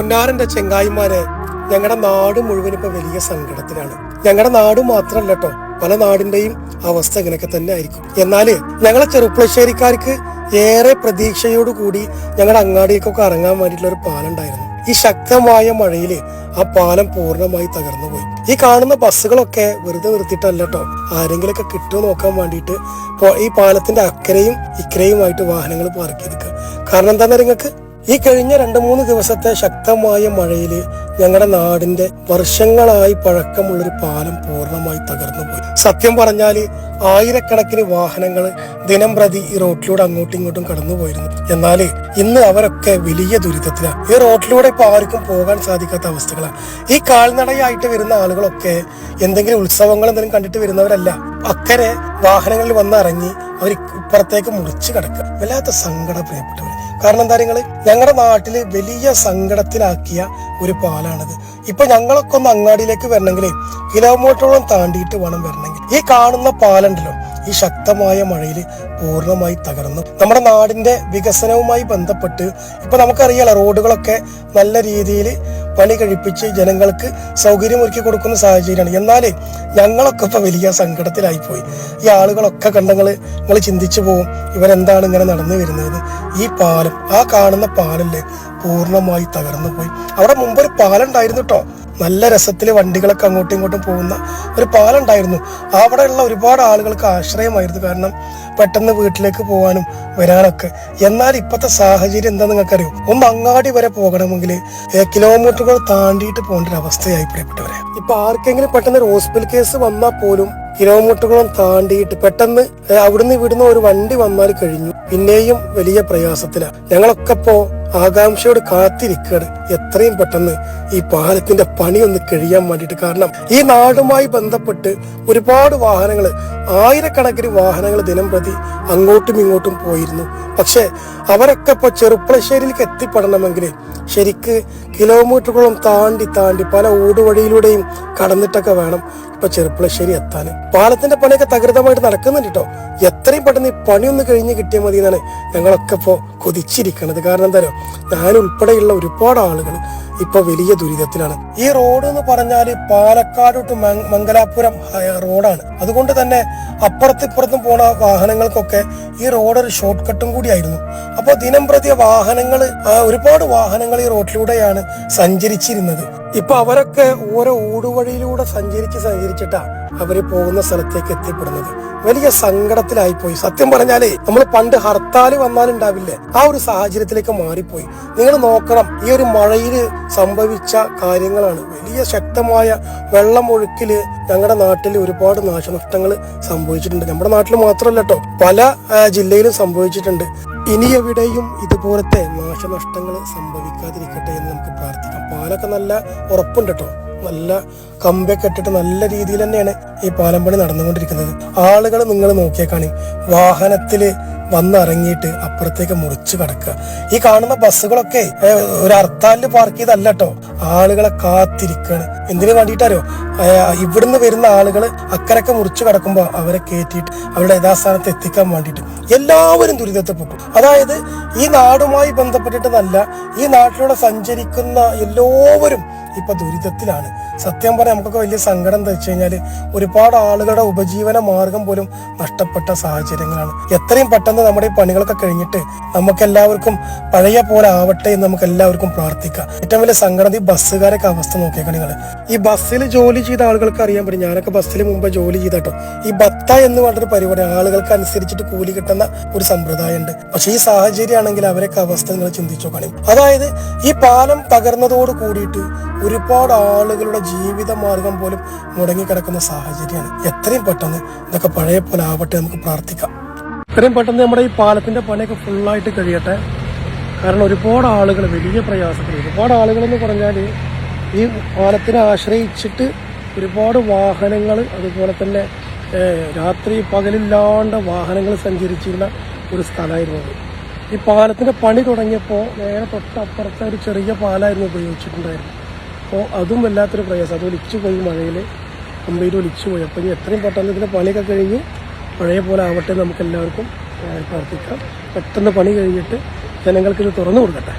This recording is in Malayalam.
പൊന്നാരന്റെ ചെങ്ങായിമാരെ ഞങ്ങളുടെ നാട് മുഴുവൻ ഇപ്പൊ വലിയ സങ്കടത്തിലാണ്. ഞങ്ങളുടെ നാട് മാത്രമല്ല കേട്ടോ പല നാടിന്റെയും അവസ്ഥ ഇങ്ങനെയൊക്കെ തന്നെ ആയിരിക്കും. എന്നാൽ ഞങ്ങളെ ചെറുപ്പളശ്ശേരിക്കാർക്ക് ഏറെ പ്രതീക്ഷയോട് കൂടി ഞങ്ങളുടെ അങ്ങാടിയൊക്കെ ഇറങ്ങാൻ വേണ്ടിയിട്ടുള്ള ഒരു പാലം ഉണ്ടായിരുന്നു ഈ ശക്തമായ മഴയിൽ ആ പാലം പൂർണമായി തകർന്നു പോയി. ഈ കാണുന്ന ബസ്സുകളൊക്കെ വെറുതെ നിർത്തിയിട്ടല്ല കേട്ടോ ആരെങ്കിലൊക്കെ കിട്ടുമോ നോക്കാൻ വേണ്ടിയിട്ട് ഈ പാലത്തിന്റെ അക്കരയും ഇക്കരയുമായിട്ട് വാഹനങ്ങൾ പാർക്ക് ചെയ്തിക്കുക കാരണം എന്താ നിങ്ങൾക്ക് ഈ കഴിഞ്ഞ രണ്ട് മൂന്ന് ദിവസത്തെ ശക്തമായ മഴയിൽ ഞങ്ങളുടെ നാടിന്റെ വർഷങ്ങളായി പഴക്കമുള്ളൊരു പാലം പൂർണമായി തകർന്നു പോയി. സത്യം പറഞ്ഞാൽ ആയിരക്കണക്കിന് വാഹനങ്ങൾ ദിനം പ്രതി ഈ റോട്ടിലൂടെ അങ്ങോട്ടും ഇങ്ങോട്ടും കടന്നു പോയിരുന്നു. എന്നാൽ ഇന്ന് അവരൊക്കെ വലിയ ദുരിതത്തിലാണ് ഈ റോട്ടിലൂടെ ഇപ്പൊ ആർക്കും പോകാൻ സാധിക്കാത്ത അവസ്ഥകളാണ് ഈ കാൽനടയായിട്ട് വരുന്ന ആളുകളൊക്കെ എന്തെങ്കിലും ഉത്സവങ്ങൾ എന്തെങ്കിലും കണ്ടിട്ട് വരുന്നവരല്ല. അക്കരെ വാഹനങ്ങളിൽ വന്നിറങ്ങി അവർ ഇപ്പുറത്തേക്ക് മുറിച്ച് കിടക്കുക. വല്ലാത്ത സങ്കടം പ്രിയപ്പെട്ടവർ കാരണം എന്താ നിങ്ങൾ ഞങ്ങളുടെ നാട്ടിൽ വലിയ സങ്കടത്തിലാക്കിയ ഒരു പാലാണിത്. ഇപ്പൊ ഞങ്ങളൊക്കെ ഒന്ന് അങ്ങാടിയിലേക്ക് വരണമെങ്കിൽ കിലോമീറ്ററോളം താണ്ടിയിട്ട് വേണം വരണമെങ്കിൽ ഈ കാണുന്ന പാലുണ്ടല്ലോ ഈ ശക്തമായ മഴയിൽ പൂർണമായി തകർന്നു. നമ്മുടെ നാടിന്റെ വികസനവുമായി ബന്ധപ്പെട്ട് ഇപ്പൊ നമുക്കറിയാലോ റോഡുകളൊക്കെ നല്ല രീതിയിൽ പണി കഴിപ്പിച്ച് ജനങ്ങൾക്ക് സൗകര്യമൊരുക്കി കൊടുക്കുന്ന സാഹചര്യമാണ്. എന്നാലേ ഞങ്ങളൊക്കെ ഇപ്പൊ വലിയ സങ്കടത്തിലായിപ്പോയി. ഈ ആളുകളൊക്കെ കണ്ടങ്ങൾ നിങ്ങൾ ചിന്തിച്ചു പോകും ഇവരെന്താണ് ഇങ്ങനെ നടന്നു വരുന്നത്? ഈ പാലം ആ കാണുന്ന പാലല്ലേ പൂർണമായി തകർന്നു പോയി അവിടെ മുമ്പ് ഒരു പാലം ഉണ്ടായിരുന്നു കേട്ടോ നല്ല രസത്തിൽ വണ്ടികളൊക്കെ അങ്ങോട്ടും ഇങ്ങോട്ടും പോകുന്ന ഒരു പാലം ഉണ്ടായിരുന്നു അവിടെയുള്ള ഒരുപാട് ആളുകൾക്ക് ആശ്രയമായിരുന്നു. കാരണം പെട്ടെന്ന് വീട്ടിലേക്ക് പോകാനും വരാനൊക്കെ. എന്നാൽ ഇപ്പോഴത്തെ സാഹചര്യം എന്താ നിങ്ങൾക്കറിയോ? ഒന്ന് അങ്ങാടി വരെ പോകണമെങ്കിൽ കിലോമീറ്ററുകൾ താണ്ടിയിട്ട് പോകേണ്ട ഒരു അവസ്ഥയായി പ്രിയപ്പെട്ടവരെ. ഇപ്പൊ ആർക്കെങ്കിലും പെട്ടെന്ന് ഒരു ഹോസ്പിറ്റൽ കേസ് വന്നാൽ പോലും കിലോമീറ്ററുകളും താണ്ടിയിട്ട് പെട്ടെന്ന് അവിടുന്ന് ഇവിടുന്ന് ഒരു വണ്ടി വന്നാൽ കഴിഞ്ഞു. പിന്നെയും വലിയ പ്രയാസത്തിലാണ് ഞങ്ങളൊക്കെ ഇപ്പോ ആകാംക്ഷയോട് കാത്തിരിക്കുകയാണ്. എത്രയും പെട്ടെന്ന് ഈ പാലത്തിന്റെ പണി ഒന്ന് കഴിയാൻ വേണ്ടിയിട്ട്. കാരണം ഈ നാടുമായി ബന്ധപ്പെട്ട് ഒരുപാട് വാഹനങ്ങൾ ആയിരക്കണക്കിന് വാഹനങ്ങൾ ദിനം പ്രതി അങ്ങോട്ടും ഇങ്ങോട്ടും പോയിരുന്നു. പക്ഷെ അവരൊക്കെ ഇപ്പൊ ചെറുപ്പളശ്ശേരിയിലേക്ക് എത്തിപ്പെടണമെങ്കിൽ ശരിക്ക് കിലോമീറ്ററുകളും താണ്ടി താണ്ടി പല ഊടുവഴിയിലൂടെയും കടന്നിട്ടൊക്കെ വേണം ഇപ്പൊ ചെറുപ്പളശ്ശേരി എത്താൻ. പാലത്തിന്റെ പണിയൊക്കെ തകൃതമായിട്ട് നടക്കുന്നുണ്ട് കേട്ടോ എത്രയും പെട്ടെന്ന് ഈ പണിയൊന്ന് കഴിഞ്ഞ് കിട്ടിയാൽ മതി എന്നാണ് ഞങ്ങളൊക്കെ ഇപ്പോ കൊതിച്ചിരിക്കണത്. കാരണം എന്താ പറയുക ഞാൻ ഉൾപ്പെടെയുള്ള ഒരുപാട് ആളുകൾ ഇപ്പൊ വലിയ ദുരിതത്തിലാണ്. ഈ റോഡ് എന്ന് പറഞ്ഞാൽ പാലക്കാട് ടു മംഗലാപുരം റോഡാണ് അതുകൊണ്ട് തന്നെ അപ്പുറത്തും ഇപ്പുറത്തും പോണ വാഹനങ്ങൾക്കൊക്കെ ഈ റോഡ് ഒരു ഷോർട്ട് കട്ടും കൂടിയായിരുന്നു. അപ്പോൾ ദിനം പ്രതി വാഹനങ്ങൾ ഒരുപാട് വാഹനങ്ങൾ ഈ റോഡിലൂടെയാണ് സഞ്ചരിച്ചിരുന്നത്. ഇപ്പൊ അവരൊക്കെ ഓരോ ഊടുവഴിയിലൂടെ സഞ്ചരിച്ച് സഞ്ചരിച്ചിട്ടാണ് അവർ പോകുന്ന സ്ഥലത്തേക്ക് എത്തിപ്പെടുന്നത്. വലിയ സങ്കടത്തിലായി പോയി. സത്യം പറഞ്ഞാലേ നമ്മൾ പണ്ട് ഹർത്താൽ വന്നാലുണ്ടാവില്ലേ? ആ ഒരു സാഹചര്യത്തിലേക്ക് മാറിപ്പോയി. നിങ്ങൾ നോക്കണം ഈ ഒരു മഴയിൽ സംഭവിച്ച കാര്യങ്ങളാണ്. വലിയ ശക്തമായ വെള്ളമൊഴുക്കിൽ ഞങ്ങളുടെ നാട്ടിൽ ഒരുപാട് നാശനഷ്ടങ്ങൾ സംഭവിച്ചിട്ടുണ്ട്. നമ്മുടെ നാട്ടിൽ മാത്രമല്ല കേട്ടോ പല ജില്ലയിലും സംഭവിച്ചിട്ടുണ്ട്. ഇനി എവിടെയും ഇതുപോലത്തെ നാശനഷ്ടങ്ങൾ സംഭവിക്കാതിരിക്കട്ടെ എന്ന് നമുക്ക് പ്രാർത്ഥിക്കാം. പാലൊക്കെ നല്ല ഉറപ്പുണ്ട് കേട്ടോ. നല്ല കമ്പൊക്കെ ഇട്ടിട്ട് നല്ല രീതിയിൽ തന്നെയാണ് ഈ പാലം പണി നടന്നുകൊണ്ടിരിക്കുന്നത്. ആളുകൾ നിങ്ങൾ നോക്കിയേക്കാണി. വാഹനത്തിൽ വന്നിറങ്ങിയിട്ട് അപ്പുറത്തേക്ക് മുറിച്ച് കടക്കുക. ഈ കാണുന്ന ബസ്സുകളൊക്കെ ഒരു ഹർത്താലിൽ പാർക്ക് ചെയ്തല്ല കേട്ടോ. ആളുകളെ കാത്തിരിക്കുകയാണ് എന്തിനു വേണ്ടിയിട്ടാരോ ഇവിടുന്ന് വരുന്ന ആളുകൾ അക്കരക്കെ മുറിച്ചു കടക്കുമ്പോൾ അവരെ കയറ്റിയിട്ട് അവരുടെ യഥാസ്ഥാനത്ത് എത്തിക്കാൻ വേണ്ടിയിട്ട് എല്ലാവരും ദുരിതത്തിൽപ്പെട്ടു അതായത് ഈ നാടുമായി ബന്ധപ്പെട്ടിട്ട് നല്ല ഈ നാട്ടിലൂടെ സഞ്ചരിക്കുന്ന എല്ലാവരും ഇപ്പൊ ദുരിതത്തിലാണ്. സത്യം പറയാൻ നമുക്കൊക്കെ വലിയ സങ്കടം എന്താ വെച്ച് കഴിഞ്ഞാൽ ഒരുപാട് ആളുകളുടെ ഉപജീവന മാർഗം പോലും നഷ്ടപ്പെട്ട സാഹചര്യങ്ങളാണ്. എത്രയും പെട്ടെന്ന് നമ്മുടെ ഈ പണികളൊക്കെ കഴിഞ്ഞിട്ട് നമുക്ക് എല്ലാവർക്കും പഴയ പോലെ ആവട്ടെ എന്ന് നമുക്ക് എല്ലാവർക്കും പ്രാർത്ഥിക്കാം. ഏറ്റവും വലിയ സങ്കടം ഈ ബസ്സുകാരൊക്കെ അവസ്ഥ നോക്കിയേക്കാം നിങ്ങൾ ഈ ബസ്സിൽ ജോലി ചെയ്ത ആളുകൾക്ക് അറിയാൻ പറ്റും. ഞാനൊക്കെ ബസ്സിൽ മുമ്പ് ജോലി ചെയ്തട്ടോ. ഈ ബത്ത എന്ന് പറഞ്ഞൊരു പരിപാടി ആളുകൾക്ക് അനുസരിച്ചിട്ട് കൂലി കിട്ടുന്ന ഒരു സമ്പ്രദായം ഉണ്ട് പക്ഷെ ഈ സാഹചര്യമാണെങ്കിൽ അവരൊക്കെ അവസ്ഥ നിങ്ങൾ ചിന്തിച്ചു നോക്കണം. അതായത് ഈ പാലം തകർന്നതോട് കൂടിയിട്ട് ഒരുപാട് ആളുകളുടെ ജീവിത മാർഗം പോലും മുടങ്ങിക്കിടക്കുന്ന സാഹചര്യമാണ്. എത്രയും പെട്ടെന്ന് ഇതൊക്കെ പഴയ പോലെ ആവട്ടെ നമുക്ക് പ്രാർത്ഥിക്കാം. എത്രയും പെട്ടെന്ന് നമ്മുടെ ഈ പാലത്തിന്റെ പണിയൊക്കെ ഫുള്ളായിട്ട് കഴിയട്ടെ. കാരണം ഒരുപാട് ആളുകൾ വലിയ പ്രയാസത്തിൽ ഒരുപാട് ആളുകൾ എന്ന് പറഞ്ഞാൽ ഈ പാലത്തിനെ ആശ്രയിച്ചിട്ട് ഒരുപാട് വാഹനങ്ങൾ അതുപോലെ തന്നെ രാത്രി പകലില്ലാണ്ട് വാഹനങ്ങൾ സഞ്ചരിച്ചിരുന്ന ഒരു സ്ഥലമായിരുന്നു ഈ പാലത്തിന്റെ പണി തുടങ്ങിയപ്പോൾ നേരെ തൊട്ടപ്പുറത്തെ ഒരു ചെറിയ പാലായിരുന്നു ഉപയോഗിച്ചിട്ടുണ്ടായിരുന്നു അപ്പോൾ അതും വല്ലാത്തൊരു പ്രയാസം. അത് ഒലിച്ചു പോയി മഴയിൽ കമ്പയിൽ ഒലിച്ചു പോയി. അപ്പോൾ ഇനി എത്രയും പെട്ടെന്ന് ഇതിന്റെ പണിയൊക്കെ കഴിഞ്ഞ് പഴയ പോലെ ആവട്ടെ നമുക്ക് എല്ലാവർക്കും പ്രാർത്ഥിക്കാം. പെട്ടെന്ന് പണി കഴിഞ്ഞിട്ട് ജനങ്ങൾക്കിത് തുറന്നു കൊടുക്കട്ടെ.